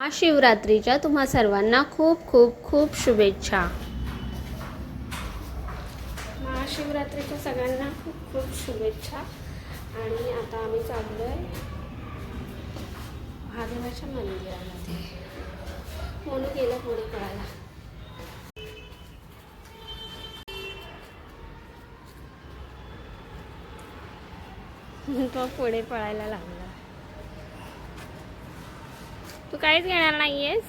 महाशिवरात्रीच्या तुम्हा सर्वांना खूप खूप खूप शुभेच्छा. महाशिवरात्रीच्या सगळ्यांना खूप खूप शुभेच्छा. आणि आता आम्ही चाललो आहे महादेवाच्या मंदिरामध्ये. म्हणून गेलं पुढे पळायला तो पुढे पळायला लागला. तू काहीच घेणार नाहीयेस.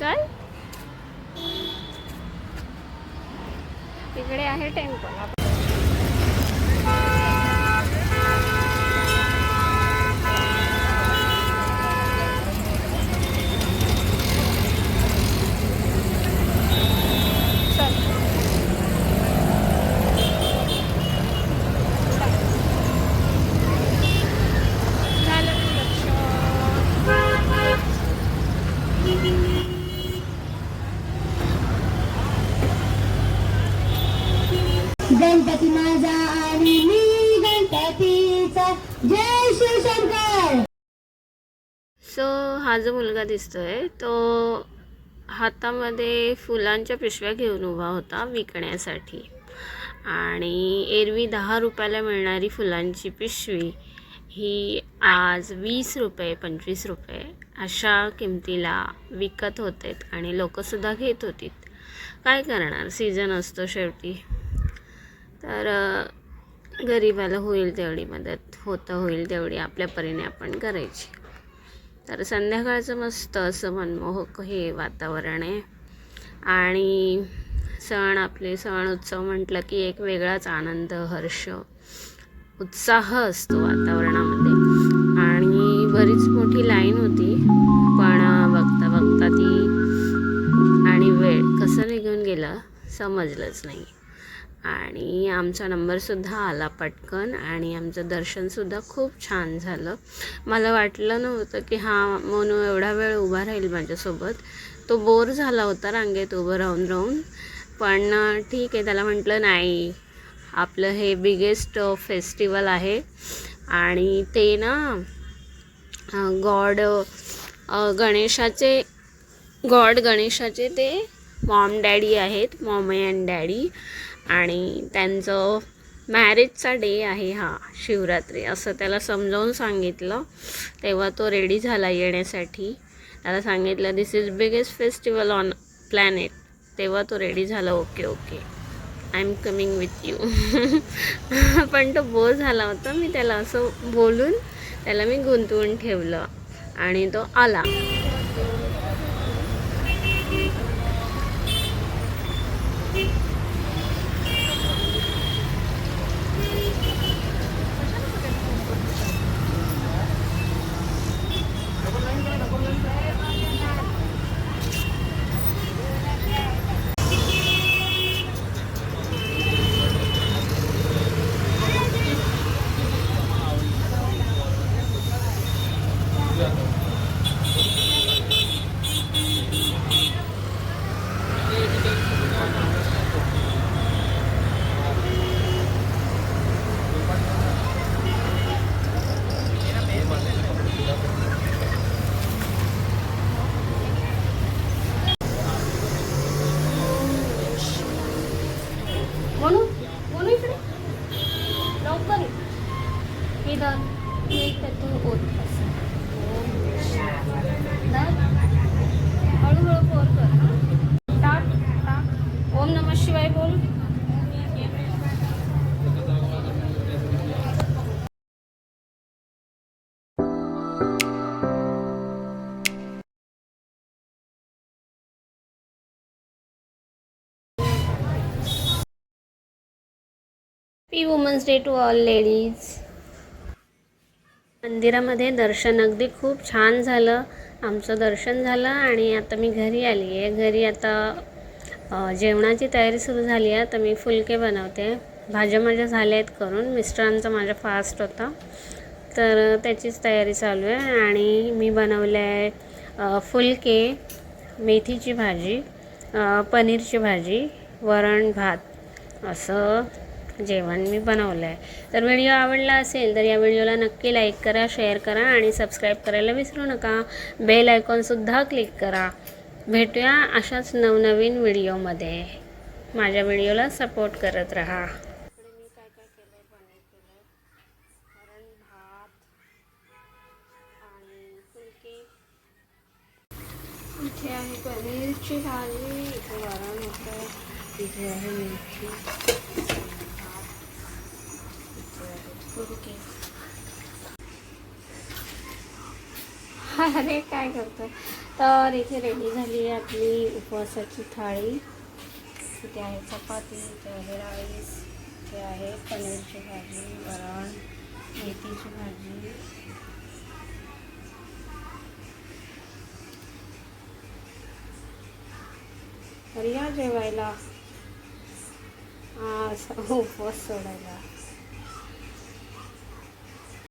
चल. इकडे आहे टेम्पल चल झालं की दर्शन. गणपती माझा आणि मी गणपतीचा. जय शिवशंकर. सो हा जो मुलगा दिसतोय तो हातामध्ये फुलांच्या पिशव्या घेऊन उभा होता विकण्यासाठी. आणि एरवी दहा रुपयाला मिळणारी फुलांची पिशवी ही आज वीस रुपये पंचवीस रुपये अशा किमतीला विकत होते आणि लोकंसुद्धा घेत होती काय करणार? सीझन असतो शेवटी. तर गरीबाला गरिबाला होईल तेवढी मदत होतं होईल तेवढी आपल्या परीने आपण करायची. तर संध्याकाळचं मस्त असं मनमोहक हे वातावरण आहे. आणि सण आपले सण उत्सव म्हटलं की एक वेगळाच आनंद हर्ष उत्साह असतो वातावरणामध्ये. आणि बरीच मोठी लाईन होती पण बघता बघता ती आणि वेळ कसं निघून गेला समजलंच नाही. आणि आमचा नंबरसुद्धा आला पटकन आणि आमचं दर्शनसुद्धा खूप छान झालं. मला वाटलं नव्हतं की हा मोनू एवढा वेळ उभा राहील माझ्यासोबत. तो बोर झाला होता रांगेत उभं राहून राहून. पण ठीक आहे त्याला म्हटलं नाही आपलं हे बिगेस्ट फेस्टिवल आहे. आणि ते ना गॉड गणेशाचे गॉड गणेशाचे ते मॉम डॅडी आहेत मॉमे अँड डॅडी आणि त्यांचं मॅरेजचा डे आहे हा शिवरात्री. असं त्याला समजावून सांगितलं. तेव्हा तो रेडी झाला येण्यासाठी. त्याला सांगितलं this is biggest festival on planet तेव्हा तो रेडी झाला okay okay I am coming with you पण तो बोर झाला होता. मी त्याला असं बोलून त्याला मी गुंतवून ठेवलं आणि तो आला म्हणून म्हणून इकडे लवकर ये. हे धर हे त्यातून ओत असं. धर. हळूहळू पोर कर हा. टाक टाक ओम नम शिवाय बोल P women's day to all ladies मंदिरामध्ये दर्शन अगदी खूप छान झालं. आमचं दर्शन झालं आणि आता मी घरी आली आहे. घरी आता जेवणाची तयारी सुरू झाली आहे. तर मी फुलके बनवते. भाज्या माझ्या झाल्या आहेत करून. मिस्टरांचा माझा फास्ट होता. तर त्याचीच तयारी चालू आहे आणि मी बनवले आहे फुलके मेथीची भाजी पनीरची भाजी वरण भात असं जेवण मी बनवलं आहे. तर व्हिडिओ आवडला असेल तर या व्हिडिओला नक्की लाईक करा शेअर करा आणि सबस्क्राईब करायला विसरू नका. बेल आयकॉनसुद्धा क्लिक करा. भेटूया अशाच नवनवीन व्हिडिओमध्ये. माझ्या व्हिडिओला सपोर्ट करत राहा. इथे आहे पनीरची भाजी इथे वरण होतं इथे आहे मिरची. अरे काय करतो तर इथे रेडी झाली आहे आपली उपवासाची थाळी. इथे आहे चपाती इथे आहे राईस इथे आहे पनीरची भाजी वरण मेथीची भाजी. तर या जेवायला. आज उपवास सोडायला.